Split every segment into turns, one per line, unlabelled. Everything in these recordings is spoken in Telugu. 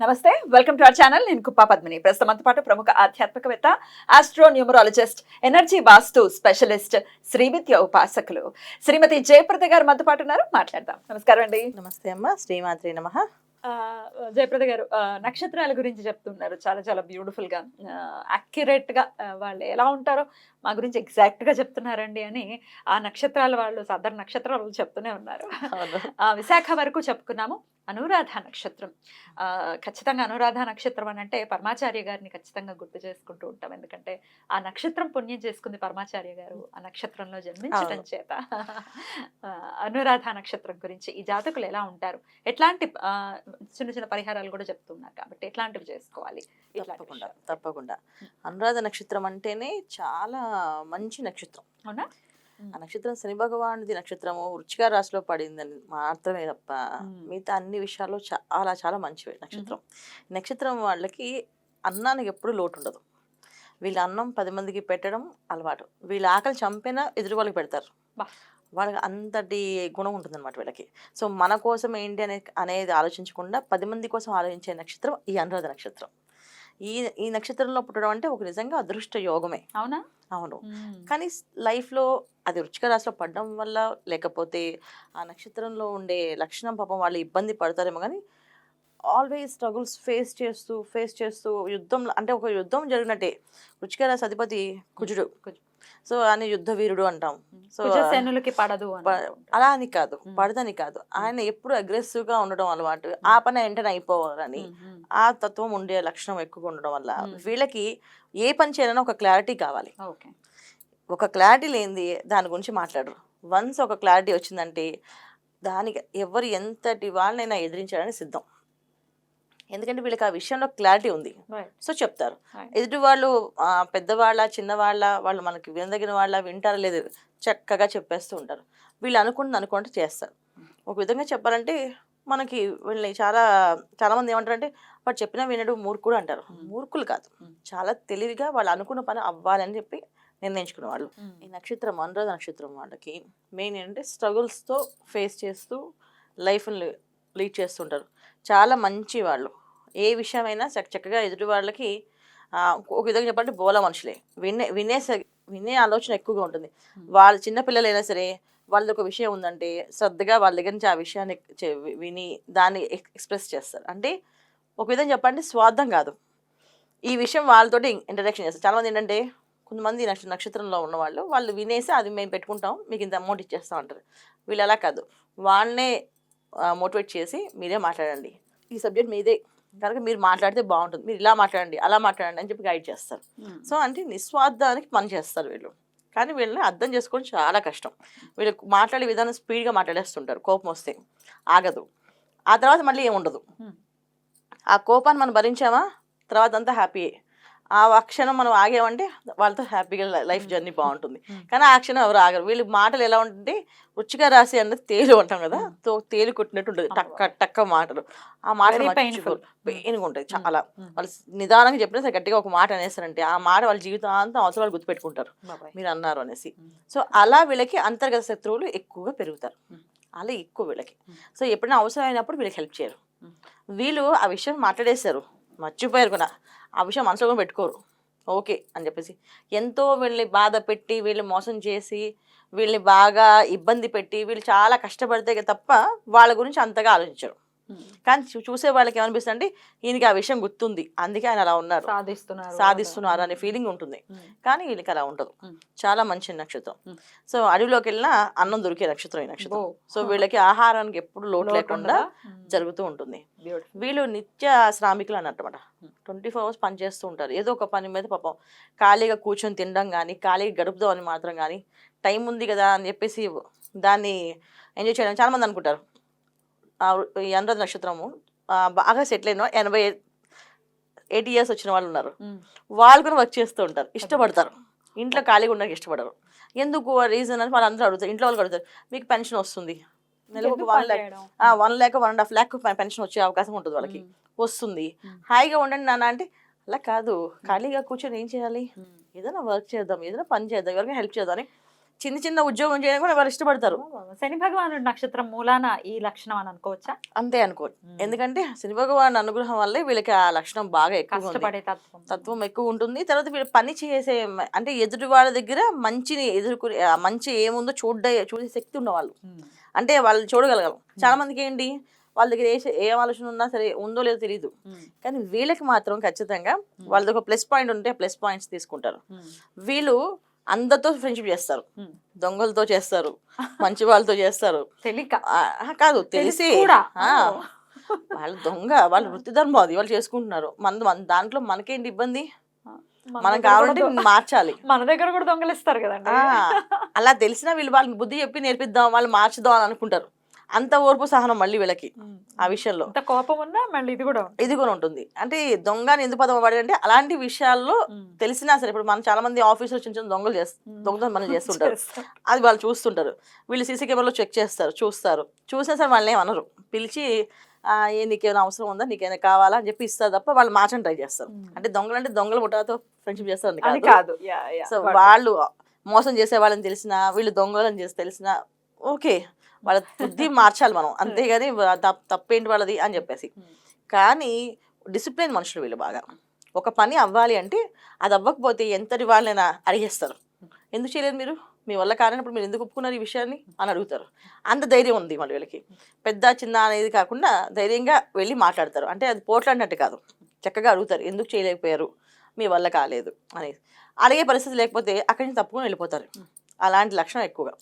నమస్తే వెల్కమ్ టు అవర్ ఛానల్ నేను కుప్పా పద్మిని. ప్రస్తుతం పాటు ప్రముఖ ఆధ్యాత్మికవేత్త astro numerologist energy vastu specialist Srividya ఉపాసకులు. శ్రీమతి జయప్రద గారు మనతో పాటు ఉన్నారు. మాట్లాడదాం. నమస్కారం అండి.
నమస్తే అమ్మ. శ్రీమాత్రి నమ.
జయప్రద గారు నక్షత్రాల గురించి చెప్తున్నారు. చాలా చాలా బ్యూటిఫుల్గా అక్యురేట్గా ఆ, వాళ్ళు ఎలా ఉంటారో మా గురించి ఎగ్జాక్ట్గా చెప్తున్నారండి అని ఆ నక్షత్రాల వాళ్ళు సాధారణ నక్షత్రాల చెప్తూనే ఉన్నారు. విశాఖ వరకు చెప్పుకున్నాము. అనురాధ నక్షత్రం. ఆ, ఖచ్చితంగా అనురాధ నక్షత్రం అని అంటే పరమాచార్య గారిని ఖచ్చితంగా గుర్తు చేసుకుంటూ ఉంటాం. ఎందుకంటే ఆ నక్షత్రం పుణ్యం చేసుకుంది పరమాచార్య గారు. ఆ నక్షత్రంలో జన్మించడం. చేత. అనురాధ నక్షత్రం గురించి ఈ జాతకులు ఎలా ఉంటారు? ఎట్లాంటి చిన్న చిన్న పరిహారాలు కూడా చెప్తున్నారు కాబట్టి ఎట్లాంటివి చేసుకోవాలి?
తప్పకుండా. తప్పకుండా. అనురాధ నక్షత్రం అంటేనే చాలా మంచి నక్షత్రం.
అవునా?
ఆ నక్షత్రం శని భగవానుడి నక్షత్రము వృచ్చిక రాశిలో పడిందని మాత్రమే తప్ప. మిగతా అన్ని విషయాల్లో చాలా చాలా మంచివి నక్షత్రం. నక్షత్రం వాళ్ళకి అన్నానికి ఎప్పుడు లోటు ఉండదు వీళ్ళ అన్నం పది మందికి పెట్టడం అలవాటు. వీళ్ళ ఆకలి చంపినా ఎదురు వాళ్ళకి పెడతారు. వాళ్ళకి అంతటి గుణం ఉంటుందన్నమాట వీళ్ళకి. సో మన కోసం ఏంటి అనే అనేది ఆలోచించకుండా పది మంది కోసం ఆలోచించే నక్షత్రం ఈ అనురాధ నక్షత్రం. ఈ ఈ నక్షత్రంలో పుట్టడం అంటే ఒక నిజంగా అదృష్ట యోగమే
అవునా
అవును. కానీ లైఫ్లో అది రుచిక రాశిలో పడడం వల్ల లేకపోతే ఆ నక్షత్రంలో ఉండే లక్షణం పాపం వాళ్ళు ఇబ్బంది పడతారేమో కానీ ఆల్వేస్ స్ట్రగుల్స్ ఫేస్ చేస్తూ ఫేస్ చేస్తూ యుద్ధం అంటే ఒక యుద్ధం జరిగినట్టే రుచిక రాశి అధిపతి కుజుడు. సో ఆయన యుద్ధ వీరుడు అంటాం. సో
కుజసేనులకి పడదు.
అలా అని కాదు. పడదని కాదు. ఆయన ఎప్పుడు aggressive గా ఉండడం అలవాటు. ఆ పని వెంటనే అయిపోవాలని. ఆ తత్వం ఉండే లక్షణం ఎక్కువగా ఉండడం వల్ల. వీళ్ళకి ఏ పని చేయాలన్నా ఒక క్లారిటీ కావాలి.
ఓకే.
ఒక క్లారిటీ లేనిది దాని గురించి మాట్లాడరు. వన్స్ ఒక క్లారిటీ వచ్చిందంటే దానికి ఎవరు ఎంతటి వాళ్ళనైనా ఎదిరించడానికి సిద్ధం. ఎందుకంటే వీళ్ళకి ఆ విషయంలో క్లారిటీ ఉంది సో చెప్తారు. ఎదుటి వాళ్ళు పెద్దవాళ్ళ చిన్నవాళ్ళ వాళ్ళు మనకి వినదగిన వాళ్ళ వింటారా లేదు చక్కగా చెప్పేస్తూ ఉంటారు వీళ్ళు అనుకుంటుంది అనుకుంటే చేస్తారు ఒక విధంగా చెప్పాలంటే మనకి వీళ్ళని చాలా చాలా మంది ఏమంటారంటే వాడు చెప్పినా వినడు మూర్ఖుడు అంటారు
Hmm.
మూర్ఖులు కాదు
Hmm.
చాలా తెలివిగా వాళ్ళు అనుకున్న పని అవ్వాలని చెప్పి నిర్ణయించుకున్న వాళ్ళు
మ్మ్.
ఈ నక్షత్రం అనురాధ నక్షత్రం వాళ్ళకి మెయిన్ ఏంటంటే స్ట్రగుల్స్తో ఫేస్ చేస్తూ లైఫ్ని లీడ్ చేస్తుంటారు. చాలా మంచి వాళ్ళు. ఏ విషయమైనా చక్క చక్కగా ఎదుటి వాళ్ళకి ఒక విధంగా చెప్పాలంటే బోల మనుషులే. వినే వినే వినే ఆలోచన ఎక్కువగా ఉంటుంది. వాళ్ళ చిన్నపిల్లలైనా సరే వాళ్ళది ఒక విషయం ఉందంటే శ్రద్ధగా వాళ్ళ దగ్గర నుంచి ఆ విషయాన్ని విని దాన్ని ఎక్- ఎక్స్ప్రెస్ చేస్తారు. అంటే ఒక విధంగా చెప్పాలంటే స్వార్థం కాదు. ఈ విషయం వాళ్ళతోటి ఇంటరాక్షన్ చేస్తారు. చాలామంది ఏంటంటే కొంతమంది నక్ష నక్షత్రంలో ఉన్నవాళ్ళు వాళ్ళు వినేసి అది మేము పెట్టుకుంటాం మీకు ఇంత అమౌంట్ ఇచ్చేస్తాం అంటారు. వీళ్ళు అలా కాదు. వాళ్ళనే మోటివేట్ చేసి మీరే మాట్లాడండి. ఈ సబ్జెక్ట్ మీదే. కనుక మీరు మాట్లాడితే బాగుంటుంది. మీరు ఇలా మాట్లాడండి అలా మాట్లాడండి అని చెప్పి గైడ్ చేస్తారు.
మ్మ్.
సో అంటే నిస్వార్థానికి పని చేస్తారు వీళ్ళు. కానీ వీళ్ళని అర్థం చేసుకోవడం చాలా కష్టం. వీళ్ళు మాట్లాడే విధానం స్పీడ్గా మాట్లాడేస్తుంటారు. కోపం వస్తే ఆగదు. ఆ తర్వాత మళ్ళీ ఏముండదు?
Hmm.
ఆ కోపాన్ని మనం భరించామా? తర్వాత అంతా హ్యాపీయే ఆ క్షణం మనం ఆగామంటే వాళ్ళతో హ్యాపీగా లైఫ్ జర్నీ బాగుంటుంది. కానీ ఆ క్షణం ఎవరు ఆగరు వీళ్ళు మాటలు ఎలా ఉంటుంటే రుచిగా రాసి అన్నది తేలు అంటాం కదా. తో తేలు కొట్టినట్టు ఉంటుంది. టక్క టక్క మాటలు ఆ మాటలు. పెయిన్గా
Hmm.
చాలా. వాళ్ళు నిదానంగా చెప్పినా సరే గట్టిగా ఒక మాట అనేసారంటే ఆ మాట వాళ్ళ జీవితాంతం అవసరం వాళ్ళు గుర్తుపెట్టుకుంటారు. మీరు అన్నారు అనేసి. సో అలా వీళ్ళకి అంతర్గత శత్రువులు ఎక్కువగా పెరుగుతారు. అలా ఎక్కువ వీళ్ళకి. సో ఎప్పుడైనా అవసరం అయినప్పుడు వీళ్ళకి హెల్ప్ చేయరు. వీళ్ళు ఆ విషయం మాట్లాడేశారు మర్చిపోయారు కూడా. ఆ విషయం మనసులో కూడా పెట్టుకోరు. ఓకే అని చెప్పేసి. ఎంతో వీళ్ళని బాధ పెట్టి వీళ్ళని మోసం చేసి వీళ్ళని బాగా ఇబ్బంది పెట్టి వీళ్ళు చాలా కష్టపడితే తప్ప వాళ్ళ గురించి అంతగా ఆలోచించరు. కానీ చూసే వాళ్ళకి ఏమనిపిస్తుంది అంటే ఈయనకి ఆ విషయం గుర్తుంది అందుకే ఆయన అలా ఉన్నారు
సాధిస్తున్నారు
సాధిస్తున్నారు అనే ఫీలింగ్ ఉంటుంది. కానీ వీళ్ళకి అలా ఉండదు. చాలా మంచి నక్షత్రం. సో అడవిలోకి వెళ్ళినా అన్నం దొరికే నక్షత్రం ఈ నక్షత్రం. సో వీళ్ళకి ఆహారానికి ఎప్పుడు లోటు లేకుండా. జరుగుతూ ఉంటుంది. వీళ్ళు నిత్య శ్రామికులు అన్నమాట. ట్వంటీ ఫోర్ అవర్స్ పనిచేస్తూ ఉంటారు ఏదో ఒక పని మీద పాపం ఖాళీగా కూర్చొని తినడం కానీ ఖాళీగా గడుపుదాం అని మాత్రం కానీ టైం ఉంది కదా అని చెప్పేసి దాన్ని ఎంజాయ్ చేయడం చాలా మంది అనుకుంటారు అనురాధ నక్షత్రము బాగా సెటిల్ అయిన ఎనభై ఎయిటీ ఇయర్స్ వచ్చిన వాళ్ళు ఉన్నారు. వాళ్ళు కూడా వర్క్ చేస్తూ ఉంటారు. ఇష్టపడతారు. ఇంట్లో ఖాళీగా ఉండడానికి ఇష్టపడరు. ఎందుకు రీజన్ అని వాళ్ళు అందరూ అడుగుతారు. ఇంట్లో వాళ్ళు అడుగుతారు మీకు పెన్షన్ వస్తుంది. నెలకు one lakh? One lakh one and half lakh pension వచ్చే అవకాశం ఉంటుంది వాళ్ళకి. వస్తుంది. హాయిగా ఉండండి నాన్న అంటే అలా కాదు. ఖాళీగా కూర్చొని ఏం చేయాలి. ఏదైనా వర్క్ చేద్దాం ఏదైనా పని చేద్దాం ఎవరికైనా హెల్ప్ చేద్దాం అని చిన్న చిన్న ఉద్యోగం చేయడం కూడా వాళ్ళు ఇష్టపడతారు.
శని భగవానుడు నక్షత్రం మూలాన ఈ లక్షణం అని అనుకోవచ్చా?
అంతే అనుకో ఎందుకంటే శని భగవాన్ అనుగ్రహం వల్లే వీళ్ళకి ఆ లక్షణం బాగా ఎక్కువ
కష్టపడే తత్వం.
తత్వం ఎక్కువ ఉంటుంది. తర్వాత వీళ్ళు పని చేసే అంటే ఎదుటి వాళ్ళ దగ్గర మంచిని ఎదుర్కొనే మంచి ఏముందో చూడ చూసే శక్తి ఉన్నవాళ్ళు. అంటే వాళ్ళు చూడగలగలం. చాలా మందికి ఏంటి? వాళ్ళ దగ్గర ఏ ఏ ఆలోచన ఉన్నా సరే ఉందో లేదో తెలియదు. కానీ వీళ్ళకి మాత్రం ఖచ్చితంగా వాళ్ళది ఒక ప్లస్ పాయింట్ ఉంటే ప్లస్ పాయింట్స్ తీసుకుంటారు. వీళ్ళు అందరితో ఫ్రెండ్షిప్ చేస్తారు. దొంగలతో చేస్తారు. మంచి వాళ్ళతో చేస్తారు.
తెలియక.
కాదు తెలిసి. వాళ్ళ దొంగ వాళ్ళ వృత్తి ధర్మం అది వాళ్ళు చేసుకుంటున్నారు. మన దాంట్లో మనకేంటి ఇబ్బంది?
మన
కావాలంటే మార్చాలి.
మన దగ్గర కూడా దొంగలిస్తారు కదండి.
ఆ, అలా తెలిసినా వీళ్ళు వాళ్ళకి బుద్ధి చెప్పి నేర్పిద్దాం వాళ్ళు మార్చుదాం అని అనుకుంటారు. అంత ఓర్పు సహనం మళ్ళీ వీళ్ళకి. ఆ విషయంలో
కోపం ఉన్నా మళ్ళీ ఇది కూడా.
ఇది కూడా ఉంటుంది అంటే దొంగని ఎందుకు పదం పడి అంటే అలాంటి విషయాల్లో. తెలిసినా సరే ఇప్పుడు మనం చాలా మంది ఆఫీసులో చిన్న చిన్న దొంగలు చేస్తారు. దొంగతనం మనం చేస్తుంటారు. అది వాళ్ళు చూస్తుంటారు వీళ్ళు సీసీ కెమెరాలో చెక్ చేస్తారు చూస్తారు చూసినా సరే వాళ్ళని ఏమనరు పిలిచి "ఆ, ఏ నీకేమైనా అవసరం ఉందా నీకేమైనా కావాలా అని చెప్పి ఇస్తారు తప్ప వాళ్ళు మార్చని ట్రై చేస్తారు. అంటే దొంగలు అంటే దొంగల ముఠాతో ఫ్రెండ్షిప్ చేస్తారు కాదు. సో వాళ్ళు మోసం చేసే వాళ్ళని తెలిసినా వీళ్ళు దొంగలని చేసి తెలిసినా ఓకే వాళ్ళ బుద్ధి మార్చాలి మనం. అంతేగాని తప్- తప్పేంటి వాళ్ళది అని చెప్పేసి.
ఉమ్.
కానీ డిసిప్లిన్ మనుషులు వీళ్ళు బాగా. ఒక పని అవ్వాలి అంటే అది అవ్వకపోతే ఎంతటి వాళ్ళైనా అడిగేస్తారు ఎందుకు చేయలేదు మీరు? మీ వల్ల కానప్పుడు మీరు ఎందుకు ఒప్పుకున్నారు ఈ విషయాన్ని అని అడుగుతారు. అంత ధైర్యం ఉంది మళ్ళీ వీళ్ళకి. పెద్ద చిన్న అనేది కాకుండా ధైర్యంగా వెళ్ళి మాట్లాడతారు. అంటే అది పోట్లాడినట్టు కాదు. చక్కగా అడుగుతారు. ఎందుకు చేయలేకపోయారు? మీ వల్ల కాలేదు అనేది అడిగే పరిస్థితి లేకపోతే అక్కడి నుంచి తప్పుకొని వెళ్ళిపోతారు. అలాంటి లక్షణం ఎక్కువగా.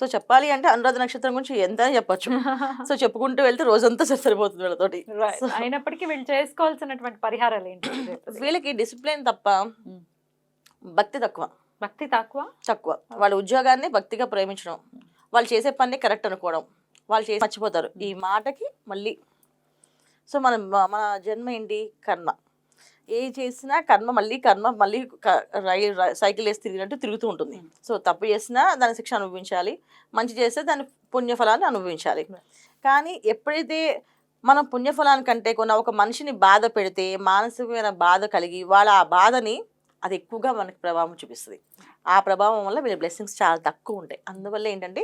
సో చెప్పాలి అంటే అనురాధ నక్షత్రం గురించి ఎంత చెప్పొచ్చు. సో చెప్పుకుంటూ వెళ్తే రోజంతా సరి- సరిపోతుంది వీళ్ళతోటి.
అయినప్పటికీ వీళ్ళు చేసుకోవాల్సినటువంటి పరిహారాలు ఏంటి?
వీళ్ళకి డిసిప్లిన్ తప్ప
ఉమ్.
భక్తి తక్కువ.
భక్తి తక్కువ?
తక్కువ. వాళ్ళ ఉద్యోగాన్ని భక్తిగా ప్రేమించడం. వాళ్ళు చేసే పని కరెక్ట్ అనుకోవడం. వాళ్ళు చేసి మర్చిపోతారు. ఈ మాటకి మళ్ళీ. సో మన మన జన్మ ఏంటి? కర్మ. ఏ చేసినా కర్మ మళ్ళీ కర్మ మళ్ళీ సైకిల్ వేసి తిరిగినట్టు తిరుగుతూ ఉంటుంది. సో తప్పు చేసినా దాని శిక్ష అనుభవించాలి. మంచి చేస్తే దాని పుణ్యఫలాన్ని అనుభవించాలి. కానీ ఎప్పుడైతే మనం పుణ్యఫలానికంటే కొన్న ఒక మనిషిని బాధ పెడితే మానసికమైన బాధ కలిగి వాళ్ళ ఆ బాధని అది ఎక్కువగా మనకి ప్రభావం చూపిస్తుంది. ఆ ప్రభావం వల్ల వీళ్ళ బ్లెస్సింగ్స్ చాలా తక్కువ ఉంటాయి. అందువల్ల ఏంటంటే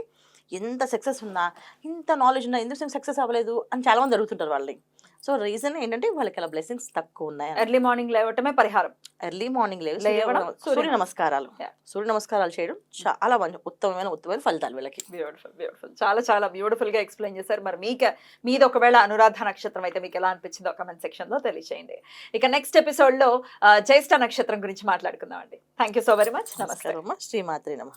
ఎంత సక్సెస్ ఉన్నా ఇంత నాలెడ్జ్ ఉన్నా ఎందుకు సక్సెస్ అవ్వలేదు అని చాలా మంది అడుగుతుంటారు వాళ్ళని. సో రీజన్ ఏంటంటే వాళ్ళకి అలా బ్లెస్సింగ్స్ తక్కువ ఉన్నాయి
ఎర్లీ మార్నింగ్ లేవటమే పరిహారం.
ఎర్లీ మార్నింగ్ లేవు
లేవడం,
సూర్య నమస్కారాలు. సూర్య నమస్కారాలు చేయడం చాలా మంచి ఉత్తమమైన ఉత్తమమైన ఫలితాలు వీళ్ళకి.
బ్యూటిఫుల్ బ్యూటిఫుల్ చాలా చాలా బ్యూటిఫుల్గా ఎక్స్ప్లెయిన్ చేశారు. మరి మీకు మీది ఒకవేళ అనురాధ నక్షత్రం అయితే మీకు ఎలా అనిపించిందో కమెంట్ సెక్షన్లో తెలియచేయండి. ఇక నెక్స్ట్ ఎపిసోడ్లో జ్యేష్ఠ నక్షత్రం గురించి మాట్లాడుకుందాం అండి thank you so very much
నమస్కారం శ్రీమాత్రి నమ.